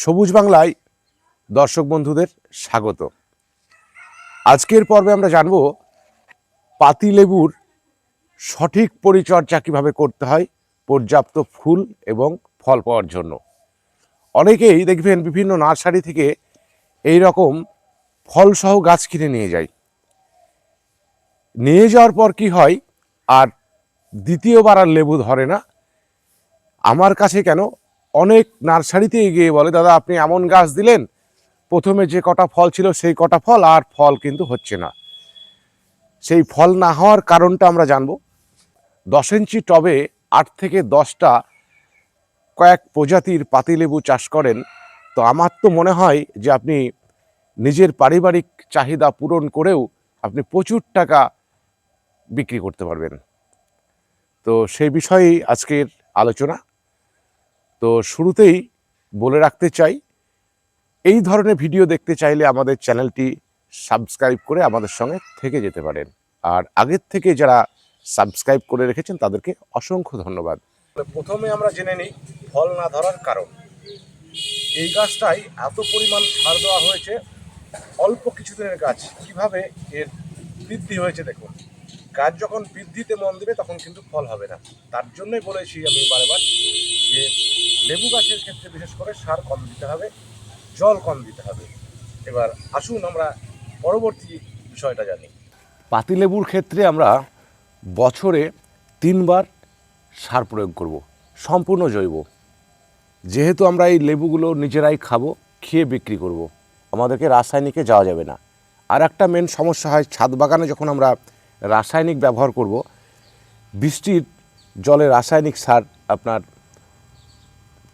সবুজ বাংলায় দর্শক বন্ধুদের স্বাগত। আজকের পর্বে আমরা জানব পাতিলেবুর সঠিক পরিচর্যা কীভাবে করতে হয়, পর্যাপ্ত ফুল এবং ফল পাওয়ার জন্য। অনেকেই দেখবেন বিভিন্ন নার্সারি থেকে এই রকম ফলসহ গাছ কিনে নিয়ে যায়। নিয়ে যাওয়ার পর কি হয়, আর দ্বিতীয়বার আর লেবু ধরে না। আমার কাছে কেন অনেক নার্সারিতে গিয়ে বলে, দাদা, আপনি এমন গাছ দিলেন, প্রথমে যে কটা ফল ছিল সেই কটা ফল আর ফল কিন্তু হচ্ছে না। সেই ফল না হওয়ার কারণটা আমরা জানব। দশ ইঞ্চি টবে আট থেকে দশটা কয়েক প্রজাতির পাতিলেবু চাষ করেন। তো আমার তো মনে হয় যে আপনি নিজের পারিবারিক চাহিদা পূরণ করেও আপনি প্রচুর টাকা বিক্রি করতে পারবেন। তো সেই বিষয়েই আজকের আলোচনা। তো শুরুতেই বলে রাখতে চাই, এই ধরনের ভিডিও দেখতে চাইলে আমাদের চ্যানেলটি সাবস্ক্রাইব করে আমাদের সঙ্গে থেকে যেতে পারেন। আর আগের থেকে যারা সাবস্ক্রাইব করে রেখেছেন তাদেরকে অসংখ্য ধন্যবাদ। প্রথমে আমরা জেনে নিই ফল না ধরার কারণ। এই গাছটাই এত পরিমাণ সার দেওয়া হয়েছে, অল্প কিছুদিনের গাছ। কীভাবে এর বৃদ্ধি হয়েছে দেখুন। গাছ যখন বৃদ্ধিতে মন দেবে তখন কিন্তু ফল হবে না। তার জন্যই বলেছি আমি বারবার যে লেবু গাছের ক্ষেত্রে বিশেষ করে সার কম দিতে হবে, জল কম দিতে হবে। এবার আসুন আমরা পরবর্তী বিষয়টা জানি। পাতিলেবুর ক্ষেত্রে আমরা বছরে তিনবার সার প্রয়োগ করব, সম্পূর্ণ জৈব। যেহেতু আমরা এই লেবুগুলো নিজেরাই খাব, খেয়ে বিক্রি করব। আমাদেরকে রাসায়নিকে যাওয়া যাবে না। আর একটা মেন সমস্যা হয়, ছাদ বাগানে যখন আমরা রাসায়নিক ব্যবহার করব, বৃষ্টির জলে রাসায়নিক সার আপনার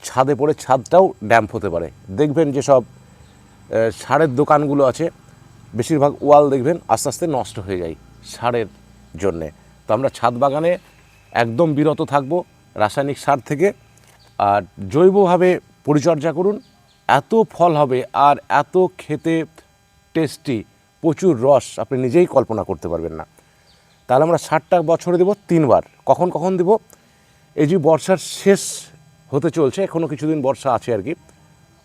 ছাদে পড়ে ছাদটাও ড্যাম্প হতে পারে। দেখবেন যেসব সারের দোকানগুলো আছে, বেশিরভাগ ওয়াল দেখবেন আস্তে আস্তে নষ্ট হয়ে যায় সারের জন্যে। তো আমরা ছাদ বাগানে একদম বিরত থাকব রাসায়নিক সার থেকে। আর জৈবভাবে পরিচর্যা করুন, এত ফল হবে আর এত খেতে টেস্টি প্রচুর রস আপনি নিজেই কল্পনা করতে পারবেন না। তাহলে আমরা ষাটটা বছরে দেব তিনবার। কখন কখন দেব? এই যে বর্ষার শেষ হতে চলছে। এখনও কিছুদিন বর্ষা আছে আর কি।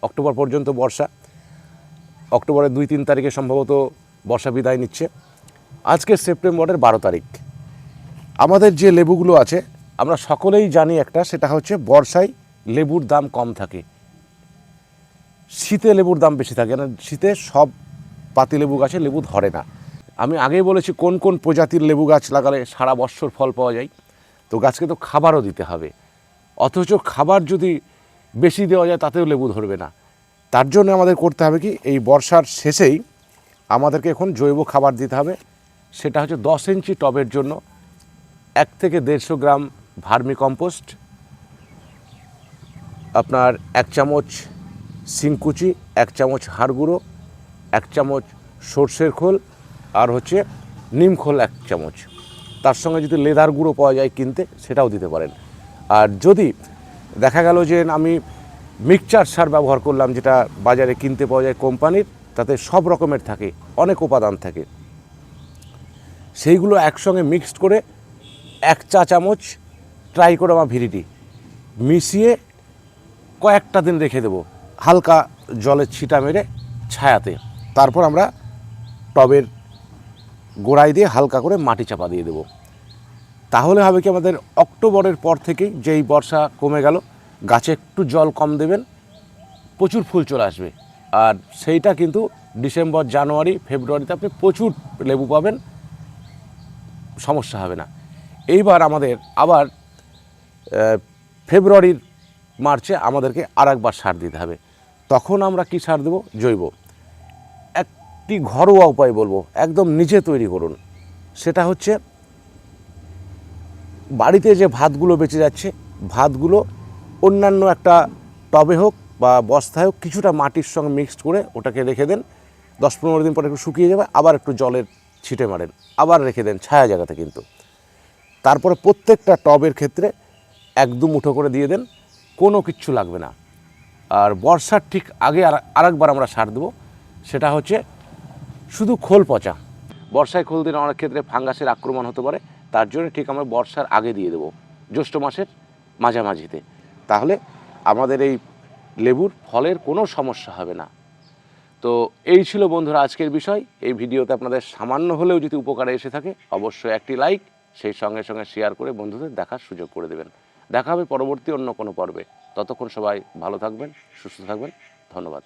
অক্টোবর পর্যন্ত বর্ষা। অক্টোবরের দুই তিন তারিখে সম্ভবত বর্ষা বিদায় নিচ্ছে। আজকে সেপ্টেম্বরের বারো তারিখ। আমাদের যে লেবুগুলো আছে, আমরা সকলেই জানি একটা, সেটা হচ্ছে বর্ষায় লেবুর দাম কম থাকে। শীতে লেবুর দাম বেশি থাকে না। শীতে সব পাতি লেবু গাছে লেবু ধরে না। আমি আগেই বলেছি, কোন কোন প্রজাতির লেবু গাছ লাগালে সারা বছর ফল পাওয়া যায়। তো গাছকে তো খাবারও দিতে হবে। অথচ খাবার যদি বেশি দেওয়া যায়, তাতেও লেবু ধরবে না। তার জন্য আমাদের করতে হবে কি, এই বর্ষার শেষেই আমাদেরকে এখন জৈব খাবার দিতে হবে। সেটা হচ্ছে দশ ইঞ্চি টবের জন্য এক থেকে দেড়শো গ্রাম ভার্মি কম্পোস্ট, আপনার এক চামচ সিংকুচি এক চামচ হাড় গুঁড়ো এক চামচ সর্ষের খোল আর হচ্ছে নিম খোল এক চামচ। তার সঙ্গে যদি লেদার গুঁড়ো পাওয়া যায় কিনতে, সেটাও দিতে পারেন। আর যদি দেখা গেল যে আমি মিক্সচার সার ব্যবহার করলাম, যেটা বাজারে কিনতে পাওয়া যায় কোম্পানির, তাতে সব রকমের থাকে, অনেক উপাদান থাকে। সেইগুলো একসঙ্গে মিক্সড করে এক চা চামচ ট্রাই করে আমার ভিরিটি মিশিয়ে কয়েকটা দিন রেখে দেবো, হালকা জলের ছিটা মেরে ছায়াতে। তারপর আমরা টবের গোড়ায় দিয়ে হালকা করে মাটি চাপা দিয়ে দেবো। তাহলে হবে কি আমাদের অক্টোবরের পর থেকেই যেই বর্ষা কমে গেল, গাছে একটু জল কম দেবেন, প্রচুর ফুল চলে আসবে। আর সেইটা কিন্তু ডিসেম্বর, জানুয়ারি, ফেব্রুয়ারিতে আপনি প্রচুর লেবু পাবেন, সমস্যা হবে না। এইবার আমাদের আবার ফেব্রুয়ারির মার্চে আমাদেরকে আর একবার সার দিতে হবে। তখন আমরা কি সার দেবো? জৈব। একটি ঘরোয়া উপায় বলব, একদম নিজে তৈরি করুন। সেটা হচ্ছে বাড়িতে যে ভাতগুলো বেঁচে যাচ্ছে, ভাতগুলো অন্যান্য একটা টবে হোক বা বস্তায় হোক কিছুটা মাটির সঙ্গে মিক্সড করে ওটাকে রেখে দেন। দশ পনেরো দিন পরে একটু শুকিয়ে যাবে, আবার একটু জলের ছিটে মারেন, আবার রেখে দেন ছায়া জায়গাতে কিন্তু। তারপরে প্রত্যেকটা টবের ক্ষেত্রে এক দু মুঠো করে দিয়ে দেন, কোনো কিচ্ছু লাগবে না। আর বর্ষার ঠিক আগে আর আরেকবার আমরা সার দেবো, সেটা হচ্ছে শুধু খোল পচা। বর্ষায় খোল দিন অনেক ক্ষেত্রে ফাঙ্গাসের আক্রমণ হতে পারে তার জন্য ঠিক আমরা বর্ষার আগে দিয়ে দেবো, জ্যৈষ্ঠ মাসের মাঝামাঝিতে। তাহলে আমাদের এই লেবুর ফলের কোনো সমস্যা হবে না। তো এই ছিল বন্ধুরা আজকের বিষয়। এই ভিডিওতে আপনাদের সামান্য হলেও যদি উপকারে এসে থাকে, অবশ্যই একটি লাইক, সেই সঙ্গে সঙ্গে শেয়ার করে বন্ধুদের দেখার সুযোগ করে দেবেন। দেখা হবে পরবর্তী অন্য কোনো পর্বে। ততক্ষণ সবাই ভালো থাকবেন, সুস্থ থাকবেন। ধন্যবাদ।